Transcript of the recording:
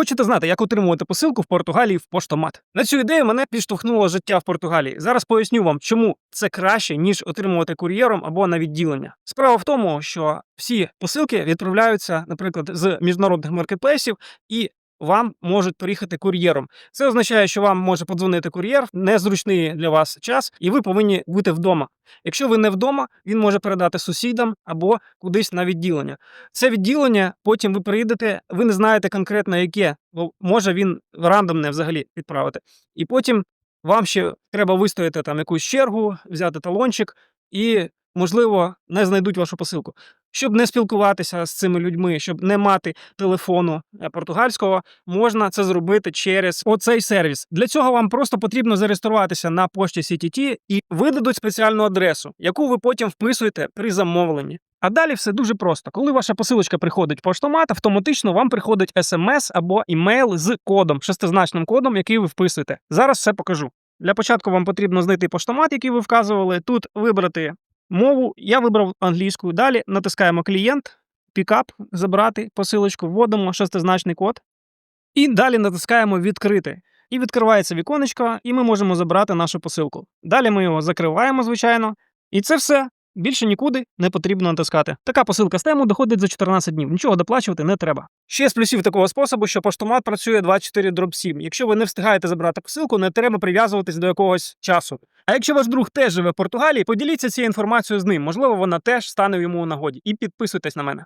Хочете знати, як отримувати посилку в Португалії в поштомат? На цю ідею мене підштовхнуло життя в Португалії. Зараз поясню вам, чому це краще ніж отримувати кур'єром або на відділення. Справа в тому, що всі посилки відправляються, наприклад, з міжнародних маркетплейсів і. Вам можуть приїхати кур'єром. Це означає, що вам може подзвонити кур'єр незручний для вас час, і ви повинні бути вдома. Якщо ви не вдома, він може передати сусідам або кудись на відділення. Це відділення, потім ви приїдете, ви не знаєте конкретно яке, бо може він рандомне взагалі відправити. І потім вам ще треба вистояти там якусь чергу, взяти талончик і, можливо, не знайдуть вашу посилку. Щоб не спілкуватися з цими людьми, щоб не мати телефону е, португальського, можна це зробити через оцей сервіс. Для цього вам просто потрібно зареєструватися на пошті CTT і видадуть спеціальну адресу, яку ви потім вписуєте при замовленні. А далі все дуже просто. Коли ваша посилочка приходить в поштомат, автоматично вам приходить смс або імейл з кодом, шестизначним кодом, який ви вписуєте. Зараз все покажу. Для початку вам потрібно знайти поштомат, який ви вказували. Тут вибрати мову. Я вибрав англійську. Далі натискаємо клієнт, пікап, забрати посилочку, вводимо шестизначний код. І далі натискаємо відкрити. І відкривається віконечко, і ми можемо забрати нашу посилку. Далі ми його закриваємо, звичайно. І це все. Більше нікуди не потрібно натискати. Така посилка з тему доходить за 14 днів. Нічого доплачувати не треба. Ще з плюсів такого способу, що поштомат працює 24 дроб 7. Якщо ви не встигаєте забрати посилку, не треба прив'язуватись до якогось часу. А якщо ваш друг теж живе в Португалії, поділіться цією інформацією з ним. Можливо, вона теж стане йому у нагоді. І підписуйтесь на мене.